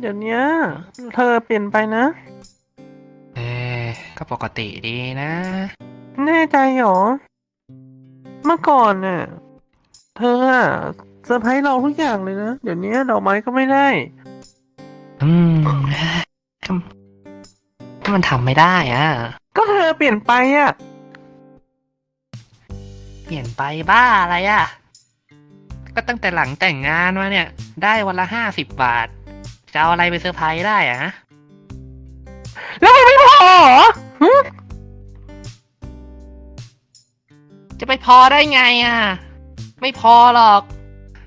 เดี๋ยวเนี้ยเธอเปลี่ยนไปนะ เออก็ปกติดีนะ แน่ใจเหรอ เมื่อก่อนน่ะเธออะเซอร์ไพรส์เราทุกอย่างเลยนะ เดี๋ยวนี้ดอกไม้ก็ไม่ได้ อืมก็ก็มันทำไม่ได้อะก็เธอเปลี่ยนไปอะเปลี่ยนไปบ้าอะไรอะก็ตั้งแต่หลังแต่งงานมาเนี่ย ได้วันละห้าสิบบาท จะเอาอะไรไปเซอร์ไพรส์ได้อะฮะ แล้วมันไม่พอเหรอหึจะไปพอได้ไงอะไม่พอหรอก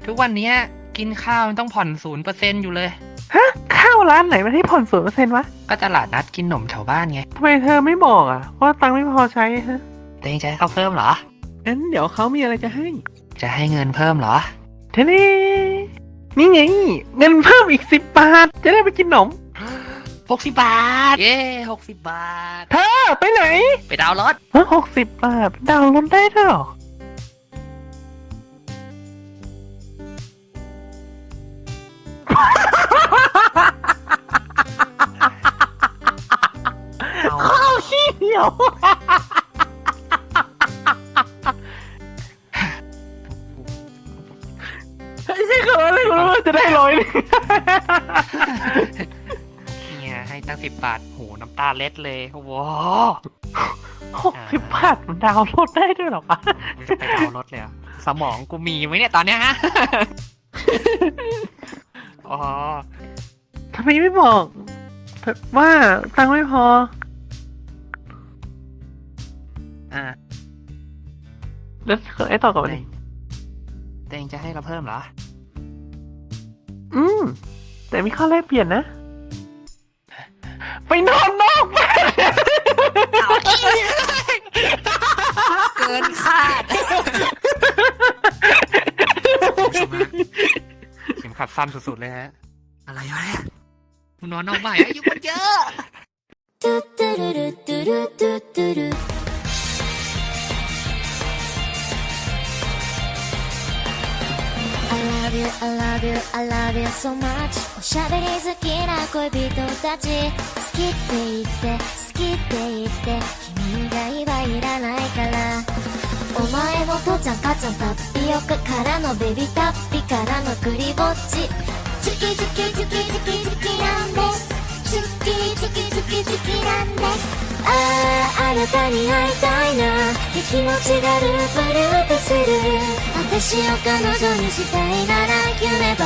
ทุกวันเนี้ย กินข้าวมันต้องผ่อนศูนย์เปอร์เซ็นอยู่เลย ฮะ ข้าวร้านไหนมันให้ผ่อนศูนย์เปอร์เซ็นต์วะก็ตลาดนัดกินหนมแถวบ้านไงทำไมเธอไม่บอกอะ ว่าตังค์ไม่พอใช้ฮะเตงจะให้เขาเพิ่มเหรอ งั้นเดี๋ยวเขามีอะไรจะให้ จะให้เงินเพิ่มเหรอ เทนี่ นี่ไง เงินเพิ่มอีกสิบบาท จะได้ไปกินขนม หกสิบบาท เย้หกสิบบาท เธอไปไหนไปดาวน์รถฮะหกสิบบาท ดาวน์รถได้ด้วยเหรอเอาข้าวขี้เหนียวไอ้ใช่ขออะไรกูรู้ว่า จะได้ร้อยหนึงเนี่ยให้ตั้งสิบบาทโหน้ำตาเล็ดเลยโอ้โหหกสิบบาทมันดาวน์รถได้ด้วยเหรอวะมึงจะไปดาวน์รถเลยเหรอสมองกูมีไหมเนี่ยตอนเนี้ยฮะ อ๋อ ทำไมไม่บอกว่าตังค์ไม่พอ อะแล้วไอ้ต่อกับอะไรเตงจะให้เราเพิ่มเหรอ อืม แต่มีข้อแรกเปลี่ยนนะ ไปนอนนอกบ้านเกินคาดเข็มขัดสั้นสุดๆเลยฮะ อะไรวะเนี่ยมึงนอนนอกบ้านอายุมันเยอะ love you, I love you, I love you so much. おしゃべり好きな恋人たち。好きって言って好きって言って君以外はいらないから。お前の父ちゃん母ちゃんタピオカからのベビータッピからのクリぼっち。チキチキチキチキチキなんです。チキチキチキチキなんです。あああなたに会いたいな。気持ちがループループする。私を彼女にしたいなら夢ばっか見せない